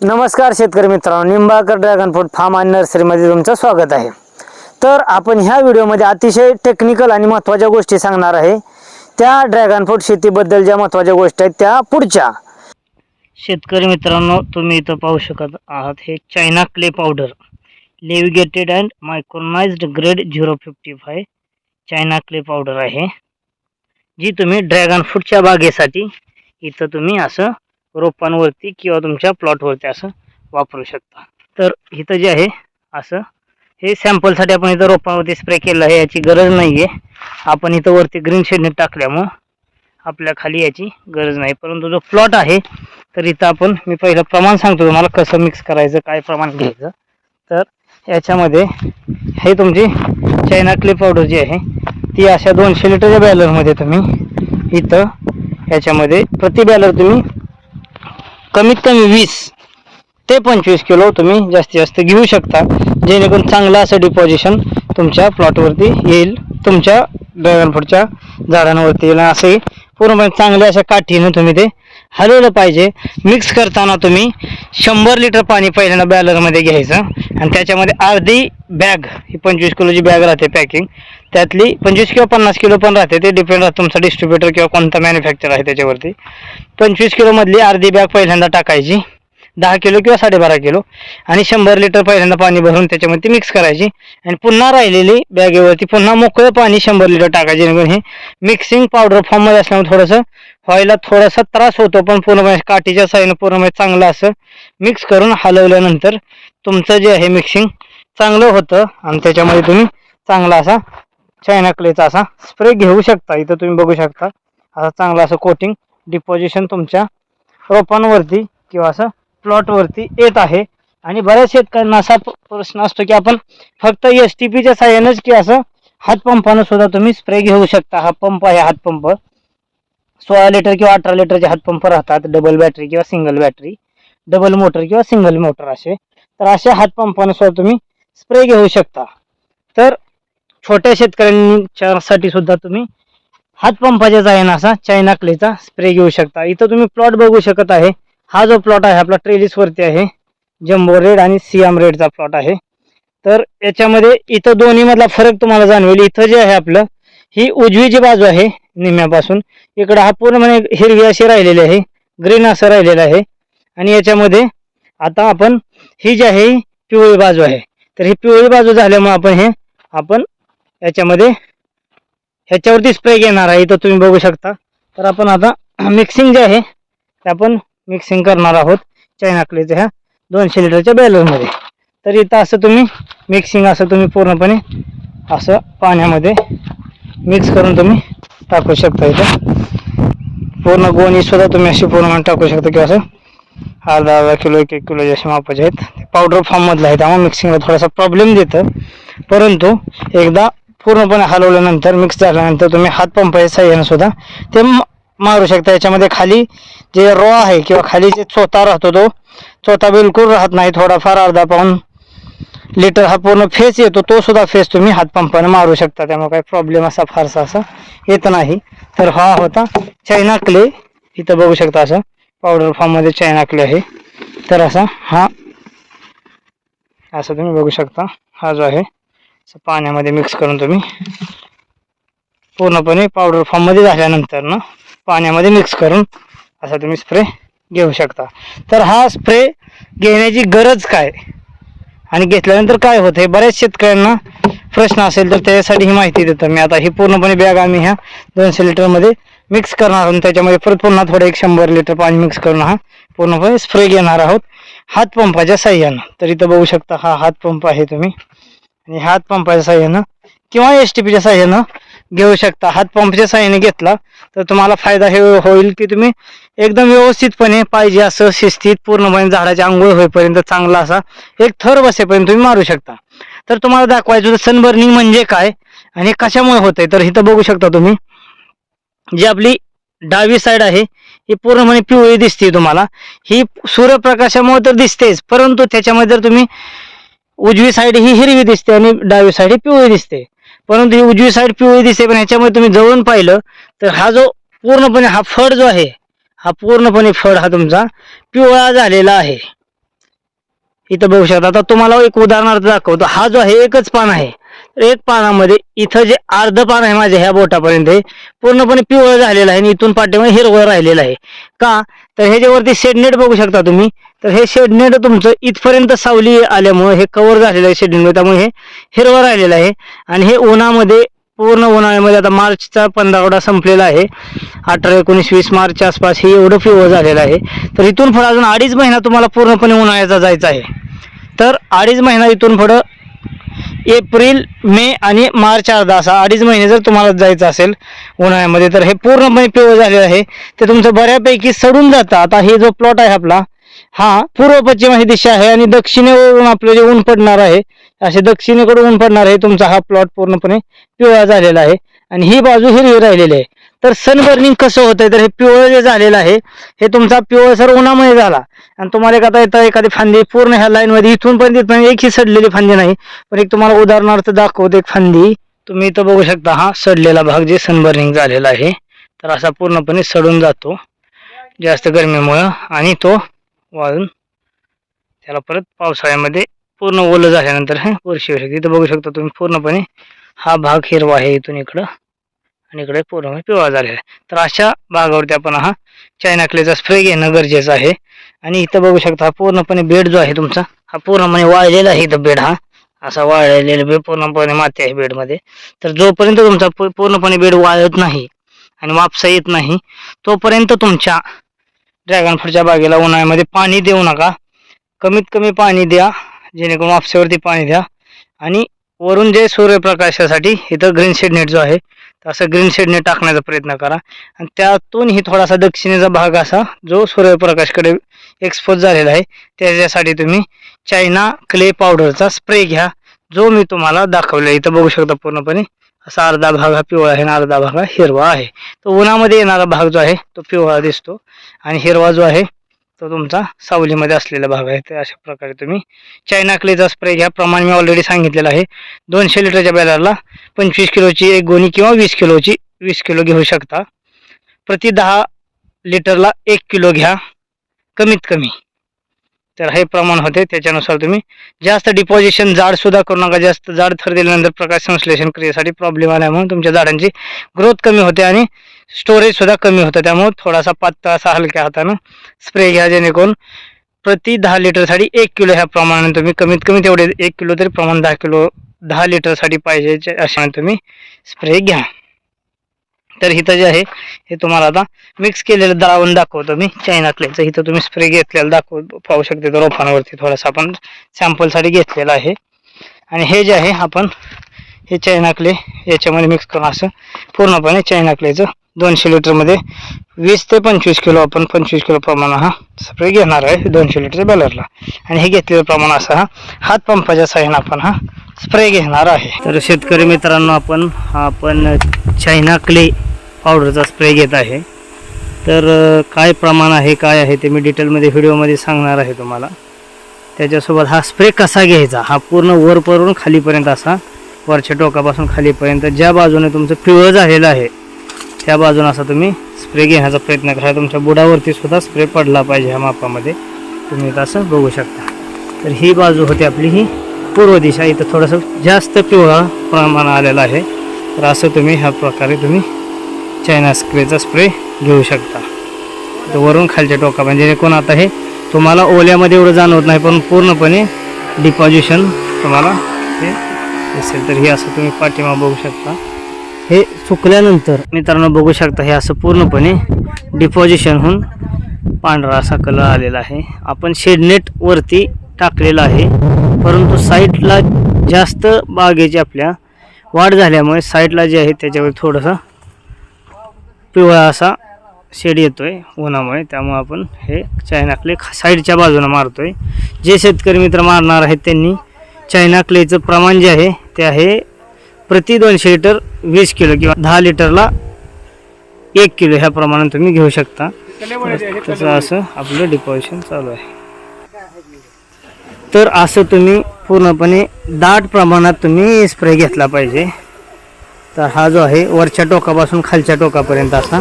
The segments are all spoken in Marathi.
नमस्कार शेतकरी मित्रांनो निंबाळकर ड्रॅगन फ्रूट फार्म आणि नर्सरीमध्ये तुमचं स्वागत आहे. तर आपण ह्या व्हिडिओमध्ये अतिशय टेक्निकल आणि महत्त्वाच्या गोष्टी सांगणार आहे. त्या ड्रॅगन फ्रूट शेतीबद्दल ज्या महत्त्वाच्या गोष्टी आहेत त्या पुढच्या. शेतकरी मित्रांनो तुम्ही इथं पाहू शकत आहात हे China clay powder levigated and micronised grade zero fifty five China clay powder आहे. जी तुम्ही ड्रॅगन फ्रूटच्या बागेसाठी इथं तुम्ही असं रोपांवरती किंवा तुमच्या प्लॉटवरती असं वापरू शकता. तर इथं जे आहे असं हे सॅम्पलसाठी आपण इथं रोपांवरती स्प्रे केलं आहे याची गरज नाही आहे आपण इथं वरती ग्रीन शेडने टाकल्यामुळं आपल्या खाली याची गरज नाही. परंतु जो प्लॉट आहे तर इथं आपण मी पहिलं प्रमाण सांगतो तुम्हाला कसं मिक्स करायचं काय प्रमाण घ्यायचं. तर याच्यामध्ये हे तुमची चायना क्ले पावडर जी आहे ती अशा दोनशे लिटरच्या बॅलरमध्ये तुम्ही इथं याच्यामध्ये प्रति बॅलर तुम्ही कमीत कमी वीस ते पंचवीस किलो तुम्ही जास्तीत जास्त घेऊ शकता. जेणेकरून चांगलं असं डिपॉझिशन तुमच्या प्लॉटवरती येईल. तुमच्या ड्रॅगन फ्रूटच्या झाडांवरती येईल. असंही पूर्णपणे चांगल्या अशा काठीनं तुम्ही ते हलवलं पाहिजे. मिक्स करताना तुम्ही शंभर लिटर पाणी पहिल्यांदा बॅलरमध्ये घ्यायचं. आणि त्याच्यामध्ये अर्धी बॅग ही पंचवीस किलोची बॅग राहते पॅकिंग त्यातली पंचवीस किंवा पन्नास किलो पण राहते. ते डिपेंड राहतं तुमचा डिस्ट्रीब्युटर किंवा कोणता मॅन्युफॅक्चर आहे त्याच्यावरती. पंचवीस किलोमधली अर्धी बॅग पहिल्यांदा टाकायची. दहा किलो किंवा साडेबारा किलो. आणि शंभर लिटर पहिल्यांदा पाणी भरून त्याच्यामध्ये मिक्स करायची. आणि पुन्हा राहिलेली बॅगेवरती पुन्हा मोकळं पाणी शंभर लिटर टाकायचे जेणेकरून हे मिक्सिंग पावडर फॉर्ममध्ये असल्यामुळे थोडंसं व्हायला थोडासा त्रास होतो पण पूर्णपणे म्हणजे काठीच्या साईनं पूर्णपणे म्हणजे चांगलं असं मिक्स करून हलवल्यानंतर तुमचं जे आहे मिक्सिंग चांगलं होतं. आणि त्याच्यामध्ये तुम्ही चांगला असा चायना क्लेचा असा स्प्रे घेऊ शकता. इथं तुम्ही बघू शकता. असा चांगला असं कोटिंग डिपॉझिशन तुमच्या रोपांवरती किंवा असं प्लॉटवरती येत आहे. आणि बऱ्याच शेतकऱ्यांना असा प्रश्न असतो की आपण फक्त एस टी पीच्या साह्यानेच की असं हातपंपानं सुद्धा तुम्ही स्प्रे घेऊ शकता. हा पंप आहे हातपंप सोळा लिटर किंवा अठरा लिटरचे हातपंप राहतात. डबल बॅटरी किंवा सिंगल बॅटरी डबल मोटर किंवा सिंगल मोटर असे. तर अशा हातपंपानं सुद्धा तुम्ही स्प्रे घेऊ शकता. तर छोट्या शेतकऱ्यांच्यासाठी सुद्धा तुम्ही हातपंपाच्या जाईन असा चायना क्लेचा स्प्रे घेऊ शकता. इथं तुम्ही प्लॉट बघू शकत आहे. हा जो प्लॉट आहे आपला ट्रेलिसवरती आहे. जम्बो रेड आणि सियाम रेडचा प्लॉट आहे. तर याच्यामध्ये इथं दोन्हीमधला फरक तुम्हाला जाणवेल. इथं जे आहे आपलं ही उजवी जी बाजू आहे निम्म्यापासून. इकडं हा पूर्णपणे हिरवी अशी राहिलेली आहे. ग्रीन असं राहिलेलं आहे. आणि याच्यामध्ये आता आपण ही जी आहे पिवळी बाजू आहे. तर ही पिवळी बाजू झाल्यामुळे आपण हे आपण याच्यामध्ये ह्याच्यावरती स्प्रे घेणार आहे. इथं तुम्ही बघू शकता. तर आपण आता मिक्सिंग जे आहे ते आपण मिक्सिंग करणार आहोत. चायना क्लेच्या ह्या दोनशे लिटरच्या बॅलरमध्ये तर इथं असं तुम्ही मिक्सिंग असं तुम्ही पूर्णपणे असं पाण्यामध्ये मिक्स करून तुम्ही टाकू शकता इथं. पूर्ण गोणी सुद्धा तुम्ही अशी पूर्णपणे टाकू शकता किंवा असं अर्धा अर्धा किलो एक एक किलो जसे मापाचे आहेत. पावडर फॉर्ममधलं आहे त्यामुळे मिक्सिंगला थोडासा प्रॉब्लेम देतं. परंतु एकदा पूर्णपणे हलवल्यानंतर मिक्स झाल्यानंतर तुम्ही हातपंपाच्या साह्यानं सुद्धा ते मारू शकता. याच्यामध्ये खाली जे रो आहे किंवा खाली जे चोथा राहतो तो चोथा बिलकुल राहत नाही. थोडाफार अर्धा पाऊन लिटर हा पूर्ण फेस येतो तो सुद्धा फेस तुम्ही हातपंपाने मारू शकता. त्यामुळे काही प्रॉब्लेम असा फारसा असा येत नाही. तर हा होता चायना क्ले. इथं बघू शकता असं पावडर फॉर्ममध्ये चायना क्ले आहे. तर असा हा असं तुम्ही बघू शकता. हा जो आहे असं पाण्यामध्ये मिक्स करून तुम्ही पूर्णपणे पावडर फॉर्ममध्ये झाल्यानंतर ना पाण्यामध्ये मिक्स करून असा तुम्ही स्प्रे घेऊ शकता. तर हा स्प्रे घेण्याची गरज काय? आणि घेतल्यानंतर काय होतं हे बऱ्याच शेतकऱ्यांना प्रश्न असेल तर त्याच्यासाठी ही माहिती देतो मी. आता ही पूर्णपणे बॅग आम्ही ह्या दोनशे लिटरमध्ये मिक्स करणार आहोत. त्याच्यामध्ये परत पुन्हा थोडं एक शंभर लिटर पाणी मिक्स करून हा पूर्णपणे स्प्रे घेणार आहोत. हातपंपाच्या साह्यानं तर इथं बघू शकता हा हातपंप आहे तुम्ही. आणि हातपंपाच्या साह्यानं किंवा एस टी पीच्या साह्यानं घेऊ शकता. हातपंपच्या साह्याने घेतला तर तुम्हाला फायदा हे होईल की तुम्ही एकदम व्यवस्थितपणे पाहिजे असं शिस्तीत पूर्णपणे झाडाची आंघोळ होईपर्यंत चांगला असा एक थर बसेपर्यंत तुम्ही मारू शकता. तर तुम्हाला दाखवायचं होतं सनबर्निंग म्हणजे काय आणि कशामुळे होतंय? तर इथं बघू शकता तुम्ही जी आपली डावी साईड आहे ही पूर्णपणे पिवळी दिसते तुम्हाला. ही सूर्यप्रकाशामुळे तर दिसतेच परंतु त्याच्यामध्ये जर तुम्ही उजवी साईड ही हिरवी दिसते आणि डावी साईड ही पिवळी दिसते. परंतु ही उजवी साईड पिवळी दिसते पण ह्याच्यामध्ये तुम्ही जवळून पाहिलं तर हा जो पूर्णपणे हा फळ जो आहे हा पूर्णपणे फळ हा तुमचा पिवळा झालेला आहे. इथं बघू शकता. आता तुम्हाला एक उदाहरणार्थ दाखवतो. हा जो आहे एकच पान आहे. एक पानामध्ये इथं जे अर्ध पान आहे माझ्या ह्या बोटापर्यंत हे पूर्णपणे पिवळं झालेलं आहे आणि इथून पाठीमध्ये हिरवळ राहिलेलं आहे. का? तर ह्याच्यावरती शेडनेट बघू शकता तुम्ही तर हे शेडनेट तुमचं इथपर्यंत सावली आल्यामुळे हे कव्हर झालेलं आहे शेडनेट त्यामुळे हे हिरवं राहिलेलं आहे. आणि हे उन्हामध्ये पूर्ण उन्हाळ्यामध्ये आता मार्चचा पंधरावडा संपलेला आहे. अठरा एकोणीस वीस मार्चच्या आसपास हे एवढं पिवळं झालेलं आहे. तर इथून पुढं अजून अडीच महिना तुम्हाला पूर्णपणे उन्हाळ्याचा जायचा आहे. तर अडीच महिना इथून पुढं एप्रिल मे आणि मार्च अर्धा असा. अडीच महिने जर तुम्हाला जायचं असेल उन्हाळ्यामध्ये तर हे पूर्णपणे पिवळं झालेलं आहे. ते तुमचं बऱ्यापैकी सडून जातं. आता हे जो प्लॉट आहे आपला हा पूर्व पश्चिम ही दिशा आहे आणि दक्षिणेवरून आपलं जे ऊन पडणार आहे असे दक्षिणेकडून ऊन पडणार आहे तुमचा हा प्लॉट पूर्णपणे पिवळा झालेला आहे. आणि ही बाजू हिरवी राहिलेली आहे. तर सनबर्निंग कसं होतंय? तर हे पिवळं जे झालेलं आहे हे तुमचा पिवळसर उन्हामुळे झाला. आणि तुम्हाला एक आता येतं एखादी फांदी पूर्ण ह्या लाईनमध्ये इथून पण तिथून एकही सडलेली फांदी नाही. पण एक तुम्हाला उदाहरणार्थ दाखवतो एक फांदी. तुम्ही इथं बघू शकता हा सडलेला भाग जे सनबर्निंग झालेला आहे. तर असा पूर्णपणे सडून जातो. जास्त गरमीमुळं. आणि तो वाळून त्याला परत पावसाळ्यामध्ये पूर्ण ओलं झाल्यानंतर हे बुरशी येऊ शकते इथं बघू शकता तुम्ही पूर्णपणे हा भाग हिरवा आहे इथून इकडं. आणि इकडे पूर्णपणे पिवळा झालेला आहे. तर अशा भागावरती आपण हा चायना क्लेचा स्प्रे घेणं गरजेचं आहे. आणि इथं बघू शकता हा पूर्णपणे बेड जो आहे तुमचा हा पूर्णपणे वाळलेला आहे इथं बेड हा. असा वाळलेला बेड पूर्णपणे माती आहे बेडमध्ये. तर जोपर्यंत तुमचा पूर्णपणे बेड वाळत नाही आणि वापसा येत नाही तोपर्यंत तुमच्या ड्रॅगन फ्रूटच्या बागेला उन्हाळ्यामध्ये पाणी देऊ नका. कमीत कमी पाणी द्या जेणेकरून वापसेवरती पाणी द्या. आणि वरून जे सूर्यप्रकाशासाठी इथं ग्रीन शेड नेट जो आहे असं ग्रीन शेडने टाकण्याचा प्रयत्न करा. आणि त्यातूनही थोडासा दक्षिणेचा भाग असा जो सूर्यप्रकाशकडे एक्सपोज झालेला आहे त्याच्यासाठी तुम्ही चायना क्ले पावडरचा स्प्रे घ्या जो मी तुम्हाला दाखवला इथं बघू शकता पूर्णपणे असा अर्धा भाग हा पिवळा आहे आणि अर्धा भाग हा हिरवा आहे. तो उन्हामध्ये येणारा भाग जो आहे तो पिवळा दिसतो. आणि हिरवा जो आहे तो तुमचा सावलीमध्ये असलेला भाग आहे. तर अशा प्रकारे तुम्ही चायना क्लेचा स्प्रे घ्या. प्रमाण मी ऑलरेडी सांगितलेलं आहे. दोनशे लिटरच्या बॅलरला पंचवीस किलोची एक गोणी किंवा वीस किलोची वीस किलो घेऊ शकता. प्रति दहा लिटरला एक किलो घ्या. कमीत कमी. तर हे प्रमाण होते. त्याच्यानुसार तुम्ही जास्त डिपॉझिशन जाडसुद्धा करू नका. जास्त जाड थर दिल्यानंतर प्रकाश संश्लेषण क्रियेसाठी प्रॉब्लेम आल्यामुळे तुमच्या झाडांची ग्रोथ कमी होते आणि स्टोरेज सुद्धा कमी होतं. त्यामुळे थोडासा पातळ असा हलक्या हातानं स्प्रे घ्या जेणेकरून प्रति दहा लिटरसाठी एक किलो ह्या प्रमाणाने तुम्ही कमीत कमी तेवढे एक किलो तरी प्रमाण दहा किलो दहा लिटरसाठी पाहिजे अशा तुम्ही स्प्रे घ्या. तर इथं जे आहे हे तुम्हाला आता मिक्स केलेलं द्रावण दाखवतो मी चायनातल्याचं क्लेचं इथं तुम्ही स्प्रे घेतलेलं दाखव पाहू शकते तर रोपांवरती थोडासा आपण सॅम्पलसाठी घेतलेला आहे. आणि हे जे आहे आपण हे चायनाकले याच्यामध्ये मिक्स करून असं पूर्णपणे चायना दोनशे लिटरमध्ये वीस ते पंचवीस किलो आपण पंचवीस किलो प्रमाण हा स्प्रे घेणार आहे दोनशे लिटरच्या बॅलरला. आणि हे घेतलेलं प्रमाण असा हा हात पंपाच्या साह्यानं आपण हा स्प्रे घेणार आहे. तर शेतकरी मित्रांनो आपण हा आपण चायना क्ले पावडरचा स्प्रे घेत आहे. तर काय प्रमाण आहे काय आहे ते मी डिटेलमध्ये व्हिडिओमध्ये सांगणार आहे तुम्हाला. त्याच्यासोबत हा स्प्रे कसा घ्यायचा हा पूर्ण वरपरून खालीपर्यंत असा वरच्या टोकापासून खालीपर्यंत ज्या बाजूने तुमचं पिवळं झालेलं आहे त्या बाजूने असा तुम्ही स्प्रे घेण्याचा प्रयत्न करा. तुमच्या बुडावरती सुद्धा स्प्रे पडला पाहिजे ह्या मापामध्ये. तुम्ही इथं असं बघू शकता. तर ही बाजू होती आपली ही पूर्व दिशा. इथं थोडंसं जास्त पिवळा प्रमाण आलेलं आहे. तर असं तुम्ही ह्या प्रकारे तुम्ही चायना स्प्रेचा स्प्रे घेऊ शकता. तर वरून खालच्या टोका म्हणजे कोण आता हे तुम्हाला ओल्यामध्ये एवढं जाणवत नाही पण पूर्णपणे डिपॉझिशन तुम्हाला हे दिसेल. तर हे असं तुम्ही पाठीमा बघू शकता. हे सुकल्यानंतर मित्रांनो बघू शकता हे असं पूर्णपणे डिपॉझिशन होऊन पांढरा असा कलर आलेला आहे. आपण शेडनेट वरती टाकलेला आहे. परंतु साईडला जास्त बागेची आपल्या वाढ झाल्यामुळे साईडला जे आहे त्याच्यावर थोडंसं पिवळा असा शेड येतोय उन्हामुळे. त्यामुळे आपण हे चायना क्ले साईडच्या बाजूने मारतोय. जे शेतकरी मित्र मारणार आहेत त्यांनी चायना क्लेचं प्रमाण जे आहे ते आहे प्रति दोनशे लिटर वीस किलो किंवा दहा लिटरला एक किलो ह्या प्रमाणात तुम्ही घेऊ शकता. तसं असं आपलं डिपॉझिशन चालू आहे. तर असं तुम्ही पूर्णपणे दाट प्रमाणात तुम्ही स्प्रे घेतला पाहिजे. तर हा जो आहे वरच्या टोकापासून खालच्या टोकापर्यंत असा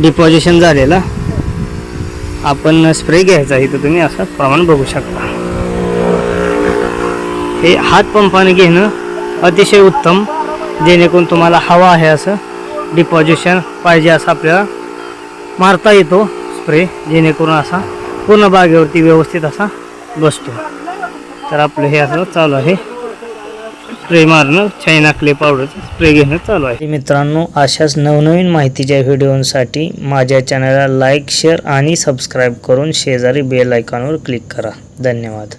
डिपॉझिशन झालेला आपण स्प्रे घ्यायचा इथं तुम्ही असं प्रमाण बघू शकता. हे हातपंपाने घेणं अतिशय उत्तम जेणेकरून तुम्हाला हवा आहे असं डिपॉझिशन पाहिजे असं आपल्याला मारता येतो स्प्रे जेणेकरून असा पूर्ण बागेवरती व्यवस्थित असा बसतो. तर आपलं हे असं चालू आहे. स्प्रे मारणं चायना क्ले पावडरचं स्प्रे घेणं चालू आहे. मित्रांनो अशाच नवनवीन माहितीच्या व्हिडिओसाठी माझ्या चॅनलला लाईक शेअर आणि सबस्क्राईब करून शेजारी बेल आयकॉनवर क्लिक करा. धन्यवाद.